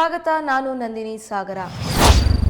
ಸ್ವಾಗತ, ನಾನು ನಂದಿನಿ ಸಾಗರ.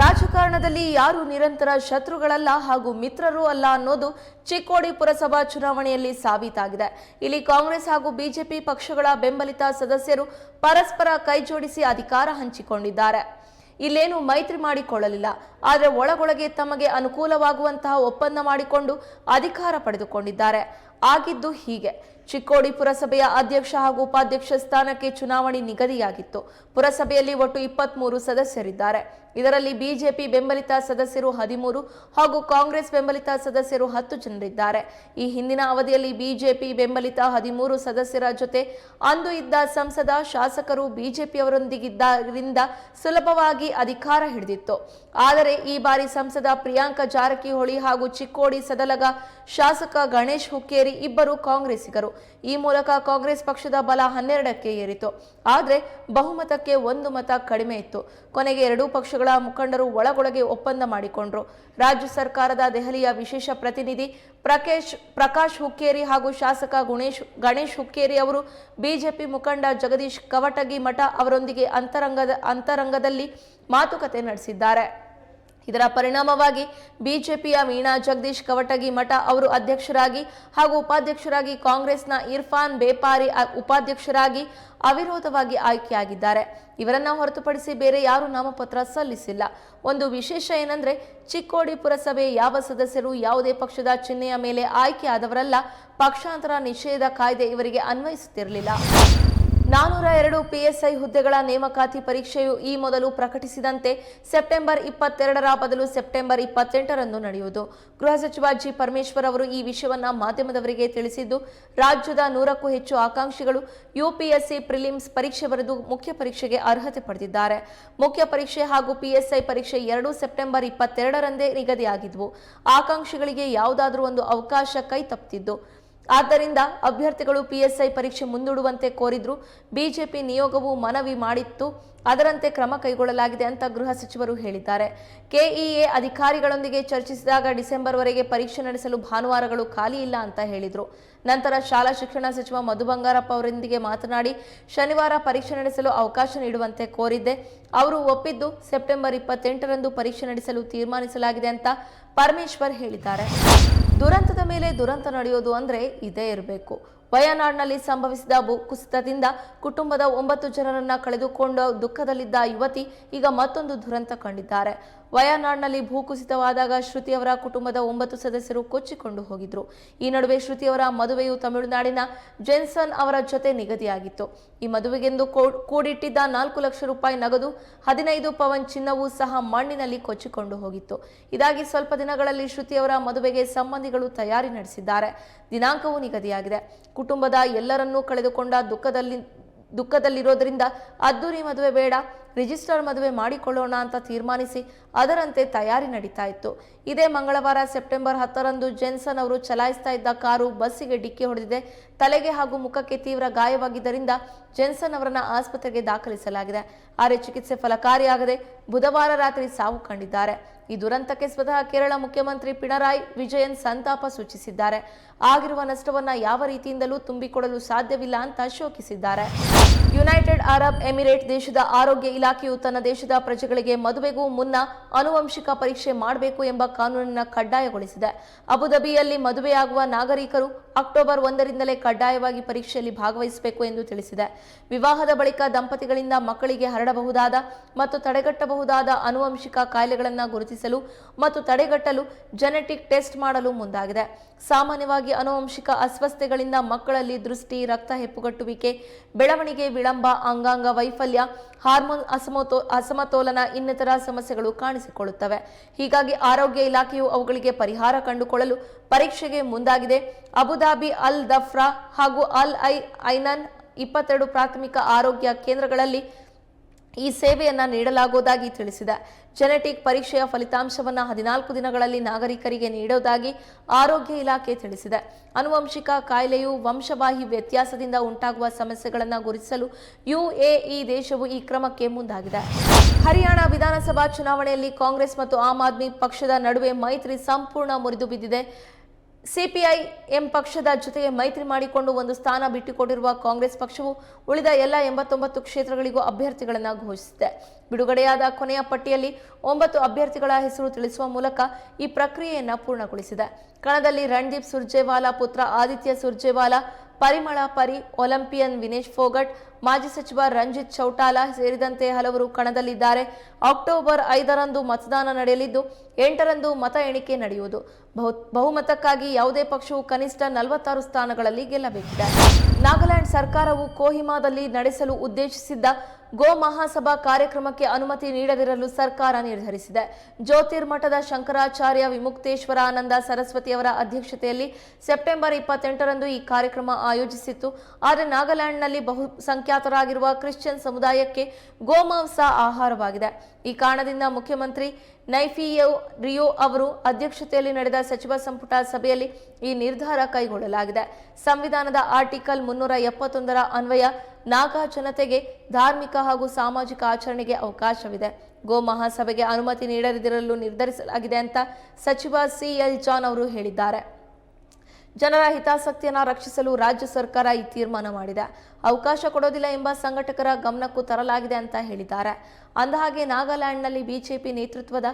ರಾಜಕಾರಣದಲ್ಲಿ ಯಾರು ನಿರಂತರ ಶತ್ರುಗಳಲ್ಲ ಹಾಗೂ ಮಿತ್ರರು ಅಲ್ಲ ಅನ್ನೋದು ಚಿಕ್ಕೋಡಿ ಪುರಸಭಾ ಚುನಾವಣೆಯಲ್ಲಿ ಸಾಬೀತಾಗಿದೆ. ಇಲ್ಲಿ ಕಾಂಗ್ರೆಸ್ ಹಾಗೂ ಬಿಜೆಪಿ ಪಕ್ಷಗಳ ಬೆಂಬಲಿತ ಸದಸ್ಯರು ಪರಸ್ಪರ ಕೈಜೋಡಿಸಿ ಅಧಿಕಾರ ಹಂಚಿಕೊಂಡಿದ್ದಾರೆ. ಇಲ್ಲೇನು ಮೈತ್ರಿ ಮಾಡಿಕೊಳ್ಳಲಿಲ್ಲ. ಆದರೆ ಒಳಗೊಳಗೆ ತಮಗೆ ಅನುಕೂಲವಾಗುವಂತಹ ಒಪ್ಪಂದ ಮಾಡಿಕೊಂಡು ಅಧಿಕಾರ ಪಡೆದುಕೊಂಡಿದ್ದಾರೆ. ಆಗಿದ್ದು ಹೀಗೆ. ಚಿಕ್ಕೋಡಿ ಪುರಸಭೆಯ ಅಧ್ಯಕ್ಷ ಹಾಗೂ ಉಪಾಧ್ಯಕ್ಷ ಸ್ಥಾನಕ್ಕೆ ಚುನಾವಣೆ ನಿಗದಿಯಾಗಿತ್ತು. ಪುರಸಭೆಯಲ್ಲಿ ಒಟ್ಟು ಇಪ್ಪತ್ಮೂರು ಸದಸ್ಯರಿದ್ದಾರೆ. ಇದರಲ್ಲಿ ಬಿಜೆಪಿ ಬೆಂಬಲಿತ ಸದಸ್ಯರು ಹದಿಮೂರು ಹಾಗೂ ಕಾಂಗ್ರೆಸ್ ಬೆಂಬಲಿತ ಸದಸ್ಯರು ಹತ್ತು ಜನರಿದ್ದಾರೆ. ಈ ಹಿಂದಿನ ಅವಧಿಯಲ್ಲಿ ಬಿಜೆಪಿ ಬೆಂಬಲಿತ ಹದಿಮೂರು ಸದಸ್ಯರ ಜೊತೆ ಅಂದು ಇದ್ದ ಸಂಸದ, ಶಾಸಕರು ಬಿಜೆಪಿಯವರೊಂದಿಗಿದ್ದರಿಂದ ಸುಲಭವಾಗಿ ಅಧಿಕಾರ ಹಿಡಿದಿತ್ತು. ಆದರೆ ಈ ಬಾರಿ ಸಂಸದ ಪ್ರಿಯಾಂಕ ಜಾರಕಿಹೊಳಿ ಹಾಗೂ ಚಿಕ್ಕೋಡಿ ಸದಲಗ ಶಾಸಕ ಗಣೇಶ್ ಹುಕ್ಕೇರಿ ಇಬ್ಬರು ಕಾಂಗ್ರೆಸ್ಸಿಗರು. ಈ ಮೂಲಕ ಕಾಂಗ್ರೆಸ್ ಪಕ್ಷದ ಬಲ ಹನ್ನೆರಡಕ್ಕೆ ಏರಿತು. ಆದರೆ ಬಹುಮತಕ್ಕೆ ಒಂದು ಮತ ಕಡಿಮೆ ಇತ್ತು. ಕೊನೆಗೆ ಎರಡೂ ಪಕ್ಷಗಳ ಮುಖಂಡರು ಒಳಗೊಳಗೆ ಒಪ್ಪಂದ ಮಾಡಿಕೊಂಡ್ರು. ರಾಜ್ಯ ಸರ್ಕಾರದ ದೆಹಲಿಯ ವಿಶೇಷ ಪ್ರತಿನಿಧಿ ಪ್ರಕೇಶ್, ಪ್ರಕಾಶ್ ಹುಕ್ಕೇರಿ ಹಾಗೂ ಶಾಸಕ ಗುಣೇಶ್, ಗಣೇಶ್ ಹುಕ್ಕೇರಿ ಅವರು ಬಿಜೆಪಿ ಮುಖಂಡ ಜಗದೀಶ್ ಕವಟಗಿ ಮಠ ಅವರೊಂದಿಗೆ ಅಂತರಂಗದ, ಅಂತರಂಗದಲ್ಲಿ ಮಾತುಕತೆ ನಡೆಸಿದ್ದಾರೆ. ಇದರ ಪರಿಣಾಮವಾಗಿ ಬಿಜೆಪಿಯ ವೀಣಾ ಜಗದೀಶ್ ಕವಟಗಿ ಮಠ ಅವರು ಅಧ್ಯಕ್ಷರಾಗಿ ಹಾಗೂ ಉಪಾಧ್ಯಕ್ಷರಾಗಿ ಕಾಂಗ್ರೆಸ್ನ ಇರ್ಫಾನ್ ಬೇಪಾರಿ ಉಪಾಧ್ಯಕ್ಷರಾಗಿ ಅವಿರೋಧವಾಗಿ ಆಯ್ಕೆಯಾಗಿದ್ದಾರೆ. ಇವರನ್ನ ಹೊರತುಪಡಿಸಿ ಬೇರೆ ಯಾರು ನಾಮಪತ್ರ ಸಲ್ಲಿಸಿಲ್ಲ. ಒಂದು ವಿಶೇಷ ಏನಂದ್ರೆ, ಚಿಕ್ಕೋಡಿ ಪುರಸಭೆ ಯಾವ ಸದಸ್ಯರು ಯಾವುದೇ ಪಕ್ಷದ ಚಿಹ್ನೆಯ ಮೇಲೆ ಆಯ್ಕೆಯಾದವರಲ್ಲ, ಪಕ್ಷಾಂತರ ನಿಷೇಧ ಕಾಯ್ದೆ ಇವರಿಗೆ ಅನ್ವಯಿಸುತ್ತಿರಲಿಲ್ಲ. ನಾನೂರ ಎರಡು ಪಿಎಸ್ಐ ಹುದ್ದೆಗಳ ನೇಮಕಾತಿ ಪರೀಕ್ಷೆಯು ಈ ಮೊದಲು ಪ್ರಕಟಿಸಿದಂತೆ ಸೆಪ್ಟೆಂಬರ್ ಇಪ್ಪತ್ತೆರಡರ ಬದಲು ಸೆಪ್ಟೆಂಬರ್ ಇಪ್ಪತ್ತೆಂಟರಂದು ನಡೆಯುವುದು. ಗೃಹ ಸಚಿವ ಜಿ ಪರಮೇಶ್ವರ್ ಅವರು ಈ ವಿಷಯವನ್ನು ಮಾಧ್ಯಮದವರಿಗೆ ತಿಳಿಸಿದ್ದು, ರಾಜ್ಯದ ನೂರಕ್ಕೂ ಹೆಚ್ಚು ಆಕಾಂಕ್ಷಿಗಳು ಯುಪಿಎಸ್ಸಿ ಪ್ರಿಲಿಮ್ಸ್ ಪರೀಕ್ಷೆ ಬರೆದು ಮುಖ್ಯ ಪರೀಕ್ಷೆಗೆ ಅರ್ಹತೆ ಪಡೆದಿದ್ದಾರೆ. ಮುಖ್ಯ ಪರೀಕ್ಷೆ ಹಾಗೂ ಪಿಎಸ್ಐ ಪರೀಕ್ಷೆ ಎರಡು ಸೆಪ್ಟೆಂಬರ್ ಇಪ್ಪತ್ತೆರಡರಂದೇ ನಿಗದಿಯಾಗಿದ್ವು. ಆಕಾಂಕ್ಷಿಗಳಿಗೆ ಯಾವುದಾದರೂ ಒಂದು ಅವಕಾಶ ಕೈ ತಪ್ಪಿದ್ದು ಆದ್ದರಿಂದ ಅಭ್ಯರ್ಥಿಗಳು ಪಿಎಸ್ಐ ಪರೀಕ್ಷೆ ಮುಂದೂಡುವಂತೆ ಕೋರಿದ್ರು. ಬಿಜೆಪಿ ನಿಯೋಗವು ಮನವಿ ಮಾಡಿತ್ತು. ಅದರಂತೆ ಕ್ರಮ ಕೈಗೊಳ್ಳಲಾಗಿದೆ ಅಂತ ಗೃಹ ಸಚಿವರು ಹೇಳಿದ್ದಾರೆ. ಕೆಇಎ ಅಧಿಕಾರಿಗಳೊಂದಿಗೆ ಚರ್ಚಿಸಿದಾಗ ಡಿಸೆಂಬರ್ವರೆಗೆ ಪರೀಕ್ಷೆ ನಡೆಸಲು ಭಾನುವಾರಗಳು ಖಾಲಿ ಇಲ್ಲ ಅಂತ ಹೇಳಿದರು. ನಂತರ ಶಾಲಾ ಶಿಕ್ಷಣ ಸಚಿವ ಮಧು ಬಂಗಾರಪ್ಪ ಅವರೊಂದಿಗೆ ಮಾತನಾಡಿ, ಶನಿವಾರ ಪರೀಕ್ಷೆ ನಡೆಸಲು ಅವಕಾಶ ನೀಡುವಂತೆ ಕೋರಿದ್ದೆ. ಅವರು ಒಪ್ಪಿದ್ದು, ಸೆಪ್ಟೆಂಬರ್ ಇಪ್ಪತ್ತೆಂಟರಂದು ಪರೀಕ್ಷೆ ನಡೆಸಲು ತೀರ್ಮಾನಿಸಲಾಗಿದೆ ಅಂತ ಪರಮೇಶ್ವರ್ ಹೇಳಿದ್ದಾರೆ. ದುರಂತದ ಮೇಲೆ ದುರಂತ ನಡೆಯೋದು ಅಂದ್ರೆ ಇದೇ ಇರಬೇಕು. ವಯನಾಡ್ನಲ್ಲಿ ಸಂಭವಿಸಿದ ಭೂಕುಸಿತದಿಂದ ಕುಟುಂಬದ ಒಂಬತ್ತು ಜನರನ್ನ ಕಳೆದುಕೊಂಡ ದುಃಖದಲ್ಲಿದ್ದ ಯುವತಿ ಈಗ ಮತ್ತೊಂದು ದುರಂತ ಕಂಡಿದ್ದಾರೆ. ವಯನಾಡ್ನಲ್ಲಿ ಭೂಕುಸಿತವಾದಾಗ ಶ್ರುತಿಯವರ ಕುಟುಂಬದ ಒಂಬತ್ತು ಸದಸ್ಯರು ಕೊಚ್ಚಿಕೊಂಡು ಹೋಗಿದ್ರು. ಈ ನಡುವೆ ಶ್ರುತಿಯವರ ಮದುವೆಯು ತಮಿಳುನಾಡಿನ ಜೆನ್ಸನ್ ಅವರ ಜೊತೆ ನಿಗದಿಯಾಗಿತ್ತು. ಈ ಮದುವೆಗೆಂದು ಕೂಡಿಟ್ಟಿದ್ದ ನಾಲ್ಕು ಲಕ್ಷ ರೂಪಾಯಿ ನಗದು, ಹದಿನೈದು ಪವನ್ ಚಿನ್ನವೂ ಸಹ ಮಣ್ಣಿನಲ್ಲಿ ಕೊಚ್ಚಿಕೊಂಡು ಹೋಗಿತ್ತು. ಇದಾಗಿ ಸ್ವಲ್ಪ ದಿನಗಳಲ್ಲಿ ಶ್ರುತಿಯವರ ಮದುವೆಗೆ ಸಂಬಂಧಿಗಳು ತಯಾರಿ ನಡೆಸಿದ್ದಾರೆ. ದಿನಾಂಕವೂ ನಿಗದಿಯಾಗಿದೆ. ಕುಟುಂಬದ ಎಲ್ಲರನ್ನೂ ಕಳೆದುಕೊಂಡ ದುಃಖದಲ್ಲಿ, ದುಃಖದಲ್ಲಿರೋದ್ರಿಂದ ಅದ್ದೂರಿ ಮದುವೆ ಬೇಡ ರಿಜಿಸ್ಟರ್ ಮದುವೆ ಮಾಡಿಕೊಳ್ಳೋಣ ಅಂತ ತೀರ್ಮಾನಿಸಿ ಅದರಂತೆ ತಯಾರಿ ನಡೀತಾ ಇತ್ತು. ಇದೇ ಮಂಗಳವಾರ ಸೆಪ್ಟೆಂಬರ್ ಹತ್ತರಂದು ಜೆನ್ಸನ್ ಅವರು ಚಲಾಯಿಸ್ತಾ ಇದ್ದ ಕಾರು ಬಸ್ಸಿಗೆ ಡಿಕ್ಕಿ ಹೊಡೆದಿದೆ. ತಲೆಗೆ ಹಾಗೂ ಮುಖಕ್ಕೆ ತೀವ್ರ ಗಾಯವಾಗಿದ್ದರಿಂದ ಜೆನ್ಸನ್ ಅವರನ್ನ ಆಸ್ಪತ್ರೆಗೆ ದಾಖಲಿಸಲಾಗಿದೆ. ಆದರೆ ಚಿಕಿತ್ಸೆ ಫಲಕಾರಿಯಾಗದೆ ಬುಧವಾರ ರಾತ್ರಿ ಸಾವು ಕಂಡಿದ್ದಾರೆ. ಈ ದುರಂತಕ್ಕೆ ಸ್ವತಃ ಕೇರಳ ಮುಖ್ಯಮಂತ್ರಿ ಪಿಣರಾಯಿ ವಿಜಯನ್ ಸಂತಾಪ ಸೂಚಿಸಿದ್ದಾರೆ. ಆಗಿರುವ ನಷ್ಟವನ್ನ ಯಾವ ರೀತಿಯಿಂದಲೂ ತುಂಬಿಕೊಡಲು ಸಾಧ್ಯವಿಲ್ಲ ಅಂತ ಶೋಕಿಸಿದ್ದಾರೆ. ಯುನೈಟೆಡ್ ಅರಬ್ ಎಮಿರೇಟ್ ದೇಶದ ಆರೋಗ್ಯ ಇಲಾಖೆಯು ತನ್ನ ದೇಶದ ಪ್ರಜೆಗಳಿಗೆ ಮದುವೆಗೂ ಮುನ್ನ ಆನುವಂಶಿಕ ಪರೀಕ್ಷೆ ಮಾಡಬೇಕು ಎಂಬ ಕಾನೂನನ್ನು ಕಡ್ಡಾಯಗೊಳಿಸಿದೆ. ಅಬುಧಾಬಿಯಲ್ಲಿ ಮದುವೆಯಾಗುವ ನಾಗರಿಕರು ಅಕ್ಟೋಬರ್ ಒಂದರಿಂದಲೇ ಕಡ್ಡಾಯವಾಗಿ ಪರೀಕ್ಷೆಯಲ್ಲಿ ಭಾಗವಹಿಸಬೇಕು ಎಂದು ತಿಳಿಸಿದೆ. ವಿವಾಹದ ಬಳಿಕ ದಂಪತಿಗಳಿಂದ ಮಕ್ಕಳಿಗೆ ಹರಡಬಹುದಾದ ಮತ್ತು ತಡೆಗಟ್ಟಬಹುದಾದ ಅನುವಂಶಿಕ ಕಾಯಿಲೆಗಳನ್ನು ಗುರುತಿಸಲು ಮತ್ತು ತಡೆಗಟ್ಟಲು ಜೆನೆಟಿಕ್ ಟೆಸ್ಟ್ ಮಾಡಲು ಮುಂದಾಗಿದೆ. ಸಾಮಾನ್ಯವಾಗಿ ಅನುವಂಶಿಕ ಅಸ್ವಸ್ಥತೆಗಳಿಂದ ಮಕ್ಕಳಲ್ಲಿ ದೃಷ್ಟಿ, ರಕ್ತ ಹೆಪ್ಪುಗಟ್ಟುವಿಕೆ, ಬೆಳವಣಿಗೆ, ವಿಳಂಬ, ಅಂಗಾಂಗ ವೈಫಲ್ಯ, ಹಾರ್ಮೋನ್ ಅಸಮತೋ, ಅಸಮತೋಲನ ಇನ್ನಿತರ ಸಮಸ್ಯೆಗಳು ಕಾಣಿಸಿಕೊಳ್ಳುತ್ತವೆ. ಹೀಗಾಗಿ ಆರೋಗ್ಯ ಇಲಾಖೆಯು ಅವುಗಳಿಗೆ ಪರಿಹಾರ ಕಂಡುಕೊಳ್ಳಲು ಪರೀಕ್ಷೆಗೆ ಮುಂದಾಗಿದೆ. ಅಬುಧಾಬಿ ಅಲ್ ದಫ್ರಾ ಹಾಗೂ ಅಲ್ ಐ ಐನನ್ ಇಪ್ಪತ್ತೆರಡು ಪ್ರಾಥಮಿಕ ಆರೋಗ್ಯ ಕೇಂದ್ರಗಳಲ್ಲಿ ಈ ಸೇವೆಯನ್ನು ನೀಡಲಾಗುವುದಾಗಿ ತಿಳಿಸಿದೆ. ಜೆನೆಟಿಕ್ ಪರೀಕ್ಷೆಯ ಫಲಿತಾಂಶವನ್ನು ಹದಿನಾಲ್ಕು ದಿನಗಳಲ್ಲಿ ನಾಗರಿಕರಿಗೆ ನೀಡುವುದಾಗಿ ಆರೋಗ್ಯ ಇಲಾಖೆ ತಿಳಿಸಿದೆ. ಆನುವಂಶಿಕ ಕಾಯಿಲೆಯು ವಂಶವಾಹಿ ವ್ಯತ್ಯಾಸದಿಂದ ಉಂಟಾಗುವ ಸಮಸ್ಯೆಗಳನ್ನು ಗುರುತಿಸಲು ಯುಎಇ ದೇಶವು ಈ ಕ್ರಮಕ್ಕೆ ಮುಂದಾಗಿದೆ. ಹರಿಯಾಣ ವಿಧಾನಸಭಾ ಚುನಾವಣೆಯಲ್ಲಿ ಕಾಂಗ್ರೆಸ್ ಮತ್ತು ಆಮ್ ಆದ್ಮಿ ಪಕ್ಷದ ನಡುವೆ ಮೈತ್ರಿ ಸಂಪೂರ್ಣ ಮುರಿದು ಬಿದ್ದಿದೆ ಸಿಪಿಐಎಂ ಪಕ್ಷದ ಜೊತೆಗೆ ಮೈತ್ರಿ ಮಾಡಿಕೊಂಡು ಒಂದು ಸ್ಥಾನ ಬಿಟ್ಟುಕೊಂಡಿರುವ ಕಾಂಗ್ರೆಸ್ ಪಕ್ಷವು ಉಳಿದ ಎಲ್ಲ ಎಂಬತ್ತೊಂಬತ್ತು ಕ್ಷೇತ್ರಗಳಿಗೂ ಅಭ್ಯರ್ಥಿಗಳನ್ನು ಘೋಷಿಸಿದೆ. ಬಿಡುಗಡೆಯಾದ ಕೊನೆಯ ಪಟ್ಟಿಯಲ್ಲಿ ಒಂಬತ್ತು ಅಭ್ಯರ್ಥಿಗಳ ಹೆಸರು ತಿಳಿಸುವ ಮೂಲಕ ಈ ಪ್ರಕ್ರಿಯೆಯನ್ನು ಪೂರ್ಣಗೊಳಿಸಿದೆ. ಕಣದಲ್ಲಿ ರಣದೀಪ್ ಸುರ್ಜೇವಾಲಾ ಪುತ್ರ ಆದಿತ್ಯ ಸುರ್ಜೇವಾಲಾ ಪರಿಮಳ ಪರಿ ಒಲಿಂಪಿಯನ್ ವಿನೇಶ್ ಫೋಗಟ್, ಮಾಜಿ ಸಚಿವ ರಂಜಿತ್ ಚೌಟಾಲಾ ಸೇರಿದಂತೆ ಹಲವರು ಕಣದಲ್ಲಿದ್ದಾರೆ. ಅಕ್ಟೋಬರ್ ಐದರಂದು ಮತದಾನ ನಡೆಯಲಿದ್ದು, ಎಂಟರಂದು ಮತ ಎಣಿಕೆ ನಡೆಯುವುದು. ಬಹು, ಬಹುಮತಕ್ಕಾಗಿ ಯಾವುದೇ ಪಕ್ಷವು ಕನಿಷ್ಠ ನಲವತ್ತಾರು ಸ್ಥಾನಗಳಲ್ಲಿ ಗೆಲ್ಲಬೇಕಿದೆ. ನಾಗಾಲ್ಯಾಂಡ್ ಸರ್ಕಾರವು ಕೋಹಿಮಾದಲ್ಲಿ ನಡೆಸಲು ಉದ್ದೇಶಿಸಿದ್ದ ಗೋ ಮಹಾಸಭಾ ಕಾರ್ಯಕ್ರಮಕ್ಕೆ ಅನುಮತಿ ನೀಡದಿರಲು ಸರ್ಕಾರ ನಿರ್ಧರಿಸಿದೆ. ಜ್ಯೋತಿರ್ಮಠದ ಶಂಕರಾಚಾರ್ಯ ವಿಮುಕ್ತೇಶ್ವರಾನಂದ ಸರಸ್ವತಿಯವರ ಅಧ್ಯಕ್ಷತೆಯಲ್ಲಿ ಸೆಪ್ಟೆಂಬರ್ ಇಪ್ಪತ್ತೆಂಟರಂದು ಈ ಕಾರ್ಯಕ್ರಮ ಆಯೋಜಿಸಿತ್ತು. ಆದರೆ ನಾಗಾಲ್ಯಾಂಡ್ನಲ್ಲಿ ಬಹುಸಂಖ್ಯಾತರಾಗಿರುವ ಕ್ರಿಶ್ಚಿಯನ್ ಸಮುದಾಯಕ್ಕೆ ಗೋಮಾಂಸ ಆಹಾರವಾಗಿದೆ. ಈ ಕಾರಣದಿಂದ ಮುಖ್ಯಮಂತ್ರಿ ನೈಫಿಯೋ ರಿಯೋ ಅವರು ಅಧ್ಯಕ್ಷತೆಯಲ್ಲಿ ನಡೆದ ಸಚಿವ ಸಂಪುಟ ಸಭೆಯಲ್ಲಿ ಈ ನಿರ್ಧಾರ ಕೈಗೊಳ್ಳಲಾಗಿದೆ. ಸಂವಿಧಾನದ ಆರ್ಟಿಕಲ್ ಮುನ್ನೂರ ಎಪ್ಪತ್ತೊಂದರ ಅನ್ವಯ ನಾಗಾ ಜನತೆಗೆ ಧಾರ್ಮಿಕ ಹಾಗೂ ಸಾಮಾಜಿಕ ಆಚರಣೆಗೆ ಅವಕಾಶವಿದೆ. ಗೋ ಮಹಾಸಭೆಗೆ ಅನುಮತಿ ನೀಡದಿರಲು ನಿರ್ಧರಿಸಲಾಗಿದೆ ಅಂತ ಸಚಿವ ಸಿಎಲ್ ಜಾನ್ ಅವರು ಹೇಳಿದ್ದಾರೆ. ಜನರ ಹಿತಾಸಕ್ತಿಯನ್ನು ರಕ್ಷಿಸಲು ರಾಜ್ಯ ಸರ್ಕಾರ ಈ ತೀರ್ಮಾನ ಮಾಡಿದೆ. ಅವಕಾಶ ಕೊಡೋದಿಲ್ಲ ಎಂಬ ಸಂಘಟಕರ ಗಮನಕ್ಕೂ ತರಲಾಗಿದೆ ಅಂತ ಹೇಳಿದ್ದಾರೆ. ಅಂದಹಾಗೆ ನಾಗಾಲ್ಯಾಂಡ್ನಲ್ಲಿ ಬಿಜೆಪಿ ನೇತೃತ್ವದ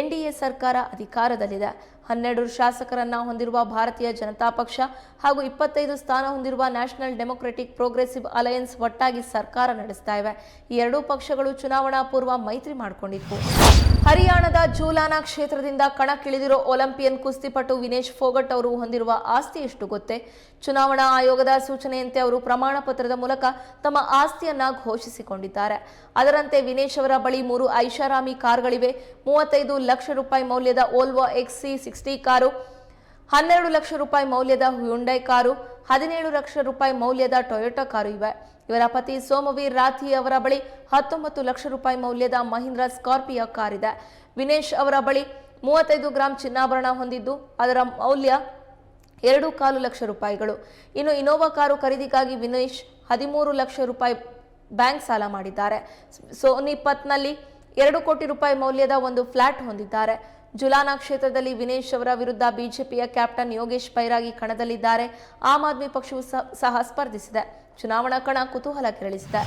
ಎನ್ಡಿಎ ಸರ್ಕಾರ ಅಧಿಕಾರದಲ್ಲಿದೆ. ಹನ್ನೆರಡು ಶಾಸಕರನ್ನ ಹೊಂದಿರುವ ಭಾರತೀಯ ಜನತಾ ಪಕ್ಷ ಹಾಗೂ ಇಪ್ಪತ್ತೈದು ಸ್ಥಾನ ಹೊಂದಿರುವ ನ್ಯಾಷನಲ್ ಡೆಮೊಕ್ರೆಟಿಕ್ ಪ್ರೋಗ್ರೆಸಿವ್ ಅಲಯನ್ಸ್ ಒಟ್ಟಾಗಿ ಸರ್ಕಾರ ನಡೆಸ್ತಾ ಇವೆ. ಈ ಎರಡೂ ಪಕ್ಷಗಳು ಚುನಾವಣಾ ಪೂರ್ವ ಮೈತ್ರಿ ಮಾಡಿಕೊಂಡಿದ್ವು. ಹರಿಯಾಣದ ಜೂಲಾನಾ ಕ್ಷೇತ್ರದಿಂದ ಕಣಕ್ಕಿಳಿದಿರೋ ಒಲಿಂಪಿಯನ್ ಕುಸ್ತಿಪಟು ವಿನೇಶ್ ಫೋಗಟ್ ಅವರು ಹೊಂದಿರುವ ಆಸ್ತಿ ಎಷ್ಟು ಗೊತ್ತೇ? ಚುನಾವಣಾ ಆಯೋಗದ ಸೂಚನೆಯಂತೆ ಅವರು ಪ್ರಮಾಣ ಪತ್ರದ ಮೂಲಕ ತಮ್ಮ ಆಸ್ತಿಯನ್ನ ಘೋಷಿಸಿಕೊಂಡಿದ್ದಾರೆ. ಅದರಂತೆ ವಿನೇಶ್ ಅವರ ಬಳಿ ಮೂರು ಐಷಾರಾಮಿ ಕಾರ್ಗಳಿವೆ. ಮೂವತ್ತೈದು ಲಕ್ಷ ರೂಪಾಯಿ ಮೌಲ್ಯದ ಓಲ್ವಾ ಎಕ್ಸ್ ಸಿಕ್ಸ್ಟಿ ಕಾರು, ಹನ್ನೆರಡು ಲಕ್ಷ ರೂಪಾಯಿ ಮೌಲ್ಯದ ಹ್ಯುಂಡೈ ಕಾರು, ಹದಿನೇಳು ಲಕ್ಷ ರೂಪಾಯಿ ಮೌಲ್ಯದ ಟೊಯೋಟಾ ಕಾರು ಇವೆ. ಇವರ ಪತಿ ಸೋಮವೀರ್ ರಾಥಿ ಅವರ ಬಳಿ ಹತ್ತೊಂಬತ್ತು ಲಕ್ಷ ರೂಪಾಯಿ ಮೌಲ್ಯದ ಮಹೀಂದ್ರ ಸ್ಕಾರ್ಪಿಯೋ ಕಾರ್ ಇದೆ ವಿನೇಶ್ ಅವರ ಬಳಿ ಮೂವತ್ತೈದು ಗ್ರಾಂ ಚಿನ್ನಾಭರಣ ಹೊಂದಿದ್ದು, ಅದರ ಮೌಲ್ಯ ಎರಡು ಕಾಲು ಲಕ್ಷ ರೂಪಾಯಿಗಳು. ಇನ್ನು ಇನೋವಾ ಕಾರು ಖರೀದಿಗಾಗಿ ವಿನೇಶ್ ಹದಿಮೂರು ಲಕ್ಷ ರೂಪಾಯಿ ಬ್ಯಾಂಕ್ ಸಾಲ ಮಾಡಿದ್ದಾರೆ. ಸೋನಿಪತ್ನಲ್ಲಿ ಎರಡು ಕೋಟಿ ರೂಪಾಯಿ ಮೌಲ್ಯದ ಒಂದು ಫ್ಲಾಟ್ ಹೊಂದಿದ್ದಾರೆ. ಜುಲಾನಾ ಕ್ಷೇತ್ರದಲ್ಲಿ ವಿನೇಶ್ ಅವರ ವಿರುದ್ಧ ಬಿಜೆಪಿಯ ಕ್ಯಾಪ್ಟನ್ ಯೋಗೇಶ್ ಬೈರಾಗಿ ಕಣದಲ್ಲಿದ್ದಾರೆ. ಆಮ್ ಆದ್ಮಿ ಪಕ್ಷವು ಸಹ ಸ್ಪರ್ಧಿಸಿದೆ. ಚುನಾವಣಾ ಕಣ ಕುತೂಹಲ ಕೆರಳಿಸಿದೆ.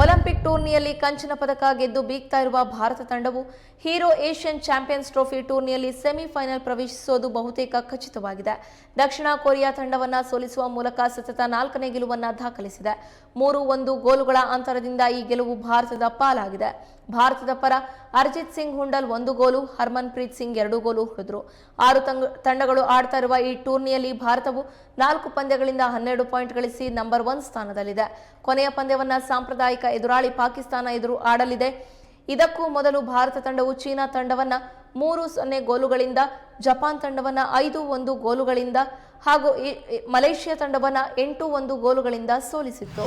ಒಲಿಂಪಿಕ್ ಟೂರ್ನಿಯಲ್ಲಿ ಕಂಚಿನ ಪದಕ ಗೆದ್ದು ಬೀಗ್ತಾ ಇರುವ ಭಾರತ ತಂಡವು ಹೀರೋ ಏಷ್ಯನ್ ಚಾಂಪಿಯನ್ಸ್ ಟ್ರೋಫಿ ಟೂರ್ನಿಯಲ್ಲಿ ಸೆಮಿಫೈನಲ್ ಪ್ರವೇಶಿಸೋದು ಬಹುತೇಕ ಖಚಿತವಾಗಿದೆ. ದಕ್ಷಿಣ ಕೊರಿಯಾ ತಂಡವನ್ನು ಸೋಲಿಸುವ ಮೂಲಕ ಸತತ ನಾಲ್ಕನೇ ಗೆಲುವನ್ನು ದಾಖಲಿಸಿದೆ. ಮೂರು ಒಂದು ಗೋಲುಗಳ ಅಂತರದಿಂದ ಈ ಗೆಲುವು ಭಾರತದ ಪಾಲಾಗಿದೆ. ಭಾರತದ ಪರ ಅರ್ಜಿತ್ ಸಿಂಗ್ ಹುಂಡಲ್ ಒಂದು ಗೋಲು ಹರ್ಮನ್ ಪ್ರೀತ್ ಸಿಂಗ್ ಎರಡು ಗೋಲು ಹೊಡೆದರು. ಆರು ತಂಡಗಳು ಆಡ್ತಾ ಇರುವ ಈ ಟೂರ್ನಿಯಲ್ಲಿ ಭಾರತವು ನಾಲ್ಕು ಪಂದ್ಯಗಳಿಂದ ಹನ್ನೆರಡು ಪಾಯಿಂಟ್ ಗಳಿಸಿ ನಂಬರ್ ಒನ್ ಸ್ಥಾನದಲ್ಲಿದೆ. ಕೊನೆಯ ಪಂದ್ಯವನ್ನ ಸಾಂಪ್ರದಾಯಿಕ ಎದುರಾಳಿ ಪಾಕಿಸ್ತಾನ ಎದುರು ಆಡಲಿದೆ. ಇದಕ್ಕೂ ಮೊದಲು ಭಾರತ ತಂಡವು ಚೀನಾ ತಂಡವನ್ನ ಮೂರು ಸೊನ್ನೆ ಗೋಲುಗಳಿಂದ, ಜಪಾನ್ ತಂಡವನ್ನ ಐದು ಒಂದು ಗೋಲುಗಳಿಂದ ಹಾಗೂ ಮಲೇಷ್ಯಾ ತಂಡವನ್ನ ಎಂಟು ಒಂದು ಗೋಲುಗಳಿಂದ ಸೋಲಿಸಿತ್ತು.